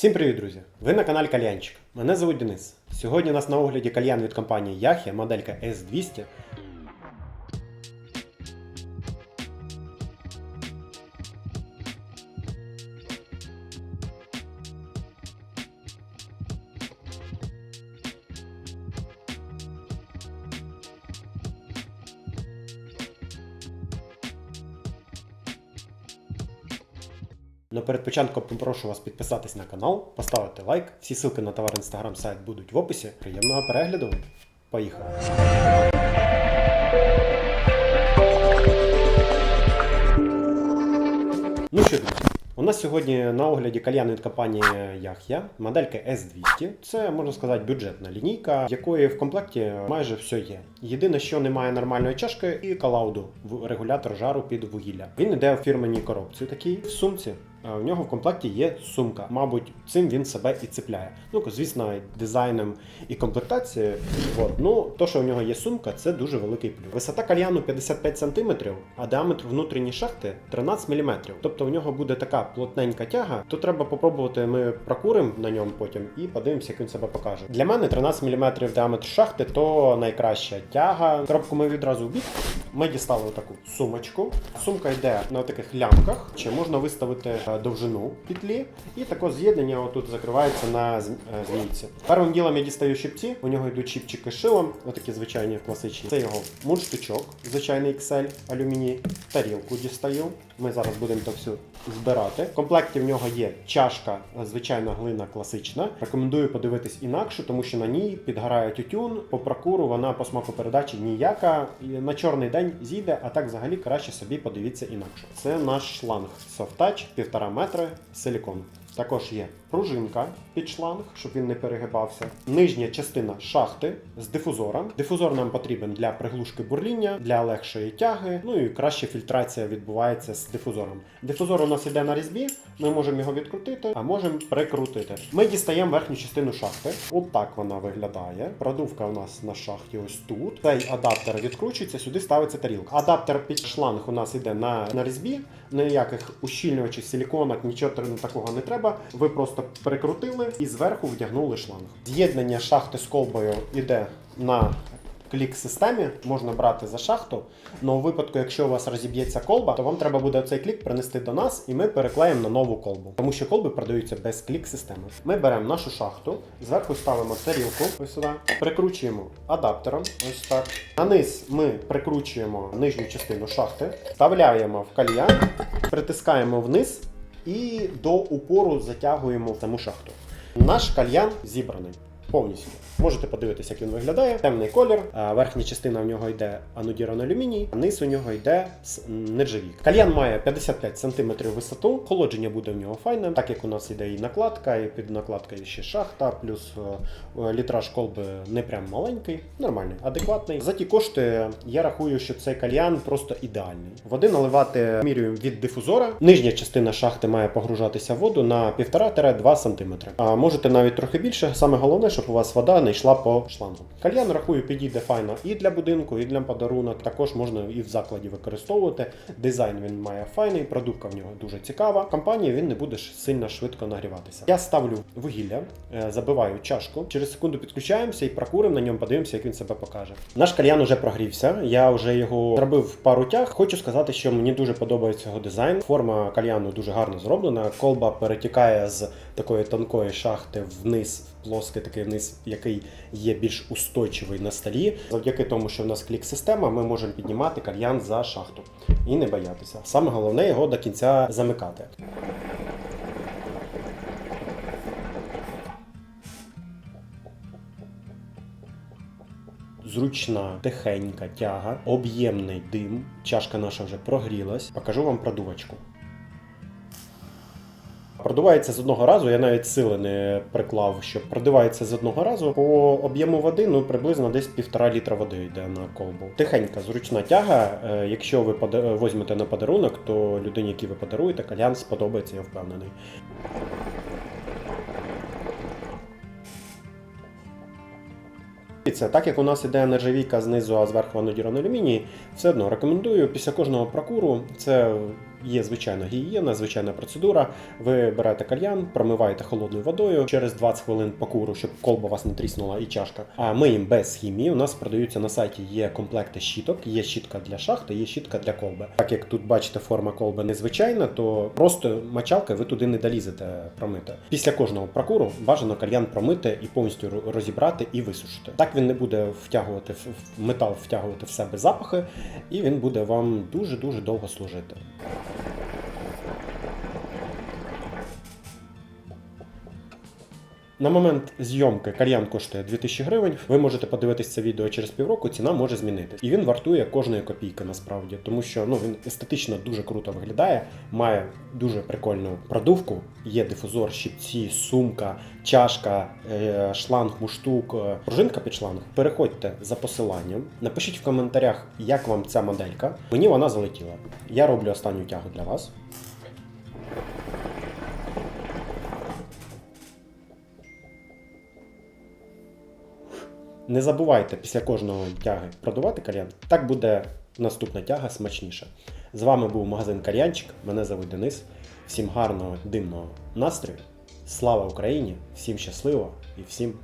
Всім привіт, друзі! Ви на каналі Кальянчик. Мене звуть Денис. Сьогодні у нас на огляді кальян від компанії Яхія, моделька S200. Но перед початком попрошу вас підписатись на канал, поставити лайк. Всі ссылки на товар інстаграм сайт будуть в описі. Приємного перегляду. Поїхали! Ну що, друзі, у нас сьогодні на огляді кальян від компанії Яхя, моделька S200. Це можна сказати бюджетна лінійка, якої в комплекті майже все є. Єдине, що немає нормальної чашки і калауду в регулятор жару під вугілля. Він йде в фірменній коробці такій в сумці. В нього в комплекті є сумка. Мабуть, цим він себе і цепляє. Ну, звісно, дизайном і комплектацією. От. Ну, то, що в нього є сумка, це дуже великий плюс. Висота кальяну 55 см, а діаметр внутрішньої шахти 13 мм. Тобто в нього буде така плотненька тяга, то треба попробувати. Ми прокуримо на ньому потім і подивимося, як він себе покаже. Для мене 13 мм діаметр шахти то найкраща тяга. Коробку ми відразу в бік. Ми дістали таку сумочку. Сумка йде на таких лямках, чи можна виставити довжину петлі, і таке з'єднання отут закривається на е, змійці. Першим ділом я дістаю щипці, у нього йдуть щипчики шилом, отакі звичайні класичні. Це його мундштучок, звичайний XL, алюміній, тарілку дістаю. Ми зараз будемо то все збирати. В комплекті в нього є чашка, е, звичайна глина класична. Рекомендую подивитись інакше, тому що на ній підгорає тютюн. По прокуру вона по смаку передачі ніяка. На чорний день зійде, а так взагалі краще собі подивіться інакше. Це наш шланг Soft Touch, 1,5 метри силікону. Також є пружинка під шланг, щоб він не перегибався. Нижня частина шахти з дифузором. Дифузор нам потрібен для приглушки бурління, для легшої тяги. Ну і краще фільтрація відбувається з дифузором. Дифузор у нас іде на різьбі, ми можемо його відкрутити, а можемо прикрутити. Ми дістаємо верхню частину шахти. От вона виглядає. Продувка у нас на шахті ось тут. Цей адаптер відкручується, сюди ставиться тарілка. Адаптер під шланг у нас іде на, на різьбі. Ніяких ущільнювачів, силіконок, нічого такого не треба. Ви просто прикрутили і зверху вдягнули шланг. З'єднання шахти з колбою йде на клік-системі, можна брати за шахту. Але у випадку, якщо у вас розіб'ється колба, то вам треба буде цей клік принести до нас, і ми переклеїмо на нову колбу. Тому що колби продаються без клік-системи. Ми беремо нашу шахту, зверху ставимо тарілку, ось сюди, прикручуємо адаптером, ось так. На низ ми прикручуємо нижню частину шахти, вставляємо в кальян, притискаємо вниз і до упору затягуємо саму шахту. Наш кальян зібраний повністю. Можете подивитися, як він виглядає. Темний колір, верхня частина в нього йде анодірований алюміній, а низ у нього йде нержавійка. Кальян має 55 см висоту, холодження буде в нього файне, так як у нас іде і накладка, і під накладкою ще шахта, плюс е, е, літраж колби не прям маленький, нормальний, адекватний. За ті кошти я рахую, що цей кальян просто ідеальний. Води наливати міряємо від дифузора. Нижня частина шахти має погружатися в воду на 1,5-2 см. А можете навіть трохи більше. Саме головне, щоб у вас вода не йшла по шлангу. Кальян рахую підійде файно і для будинку, і для подарунок. Також можна і в закладі використовувати. Дизайн він має файний, продувка в нього дуже цікава. В компанії він не буде сильно швидко нагріватися. Я ставлю вугілля, е, забиваю чашку. Через секунду підключаємося і прокуримо на ньому, подивимося, як він себе покаже. Наш кальян уже прогрівся. Я вже його зробив пару тяг. Хочу сказати, що мені дуже подобається його дизайн. Форма кальяну дуже гарно зроблена. Колба перетікає з такої тонкої шахти вниз, плоский такий вниз, який є більш устойчивий на столі. Завдяки тому, що в нас клік-система, ми можемо піднімати кальян за шахту і не боятися. Саме головне його до кінця замикати. Зручна, тихенька тяга, об'ємний дим. Чашка наша вже прогрілась. Покажу вам продувачку. Продувається з одного разу, я навіть сили не приклав, щоб продувається з одного разу. По об'єму води ну приблизно десь півтора літра води йде на колбу. Тихенька, зручна тяга. Е, Якщо ви пода- візьмете на подарунок, то людині, якій ви подаруєте, кальян сподобається, я впевнений. Дивіться, так як у нас іде нержавійка знизу, а зверху анодірований алюміній, все одно рекомендую після кожного прокуру це є звичайна гігієна, звичайна процедура. Ви берете кальян, промиваєте холодною водою через 20 хвилин по куру, щоб колба вас не тріснула і чашка. А ми їм без хімії. У нас продаються на сайті є комплекти щіток, є щітка для шахти, є щітка для колби. Так як тут бачите, форма колби незвичайна, то просто мочалкою ви туди не долізете промити. Після кожного прокуру бажано кальян промити і повністю розібрати і висушити. Так він не буде втягувати в метал, втягувати в себе запахи, і він буде вам дуже дуже довго служити. На момент зйомки кальян коштує 2000 гривень. Ви можете подивитись це відео через півроку, ціна може змінитися. І він вартує кожної копійки насправді, тому що ну він естетично дуже круто виглядає, має дуже прикольну продувку. Є дифузор, щипці, сумка, чашка, е, шланг, муштук, е, пружинка під шланг. Переходьте за посиланням, напишіть в коментарях, як вам ця моделька. Мені вона залетіла. Я роблю останню тягу для вас. Не забувайте після кожного тяги продавати кальян. Так буде наступна тяга смачніша. З вами був магазин Кальянчик. Мене звуть Денис. Всім гарного димного настрою. Слава Україні! Всім щасливо і всім